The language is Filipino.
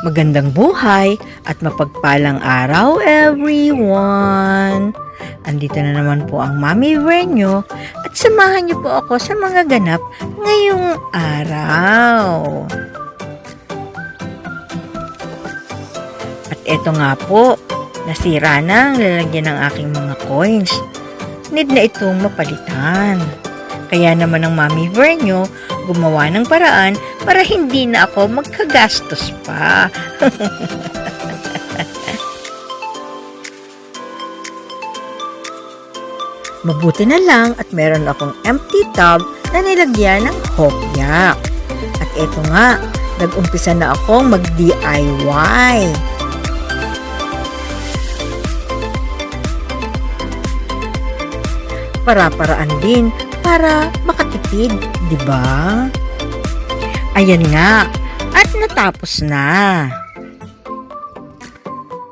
Magandang buhay at mapagpalang araw everyone! Andito na naman po ang Mami Venyo at samahan niyo po ako sa mga ganap ngayong araw. At eto nga po, nasira na ang lalagyan ng aking mga coins. Need na itong mapalitan. Kaya naman ang Mami Venyo gumawa ng paraan para hindi na ako magkagastos pa. Mabuti na lang at meron akong empty tub na nilagyan ng hopyak. At eto nga, nag-umpisa na akong mag-DIY. Para-paraan din para makatipid, di ba? Ayan nga, at natapos na.